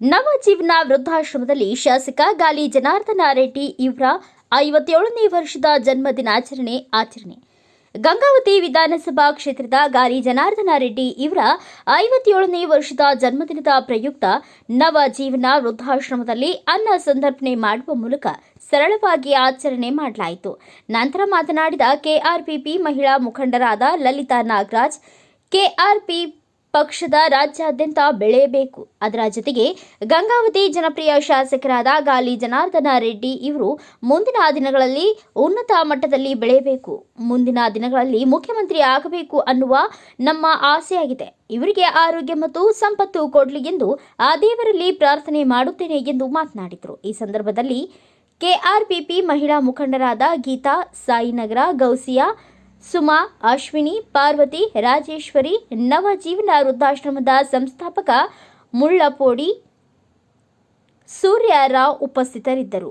ನವಜೀವನ ವೃದ್ಧಾಶ್ರಮದಲ್ಲಿ ಶಾಸಕ ಗಾಲಿ ಜನಾರ್ದನ ರೆಡ್ಡಿ ಇವರ ಐವತ್ತೇಳನೇ ವರ್ಷದ ಜನ್ಮ ದಿನಾಚರಣೆ ಆಚರಣೆ. ಗಂಗಾವತಿ ವಿಧಾನಸಭಾ ಕ್ಷೇತ್ರದ ಗಾಲಿ ಜನಾರ್ದನ ರೆಡ್ಡಿ ಇವರ ಐವತ್ತೇಳನೇ ವರ್ಷದ ಜನ್ಮದಿನದ ಪ್ರಯುಕ್ತ ನವ ಜೀವನ ವೃದ್ಧಾಶ್ರಮದಲ್ಲಿ ಅನ್ನ ಸಂದರ್ಪಣೆ ಮಾಡುವ ಮೂಲಕ ಸರಳವಾಗಿ ಆಚರಣೆ ಮಾಡಲಾಯಿತು. ನಂತರ ಮಾತನಾಡಿದ ಕೆಆರ್ಪಿಪಿ ಮಹಿಳಾ ಮುಖಂಡರಾದ ಲಲಿತಾ ನಾಗರಾಜ್, ಕೆಆರ್ಪಿ ಪಕ್ಷದ ರಾಜ್ಯಾದ್ಯಂತ ಬೆಳೆಯಬೇಕು. ಅದರ ಜೊತೆಗೆ ಗಂಗಾವತಿ ಜನಪ್ರಿಯ ಶಾಸಕರಾದ ಗಾಲಿ ಜನಾರ್ದನ ರೆಡ್ಡಿ ಇವರು ಮುಂದಿನ ದಿನಗಳಲ್ಲಿ ಉನ್ನತ ಮಟ್ಟದಲ್ಲಿ ಬೆಳೆಯಬೇಕು. ಮುಂದಿನ ದಿನಗಳಲ್ಲಿ ಮುಖ್ಯಮಂತ್ರಿ ಆಗಬೇಕು ಅನ್ನುವ ನಮ್ಮ ಆಸೆಯಾಗಿದೆ. ಇವರಿಗೆ ಆರೋಗ್ಯ ಮತ್ತು ಸಂಪತ್ತು ಕೊಡಲಿ ಎಂದು ಆ ದೇವರಲ್ಲಿ ಪ್ರಾರ್ಥನೆ ಮಾಡುತ್ತೇನೆ ಎಂದು ಮಾತನಾಡಿದರು. ಈ ಸಂದರ್ಭದಲ್ಲಿ ಕೆಆರ್ಪಿಪಿ ಮಹಿಳಾ ಮುಖಂಡರಾದ ಗೀತಾ, ಸಾಯಿನಗರ, ಗೌಸಿಯಾ ಸುಮಾ ಅಶ್ವಿನಿ ಪಾರ್ವತಿ ರಾಜೇಶ್ವರಿ ನವಜೀವನ ವೃದ್ಧಾಶ್ರಮದ ಸಂಸ್ಥಾಪಕ ಮುಳ್ಳಪೋಡಿ ಸೂರ್ಯರಾವ್ ಉಪಸ್ಥಿತರಿದ್ದರು.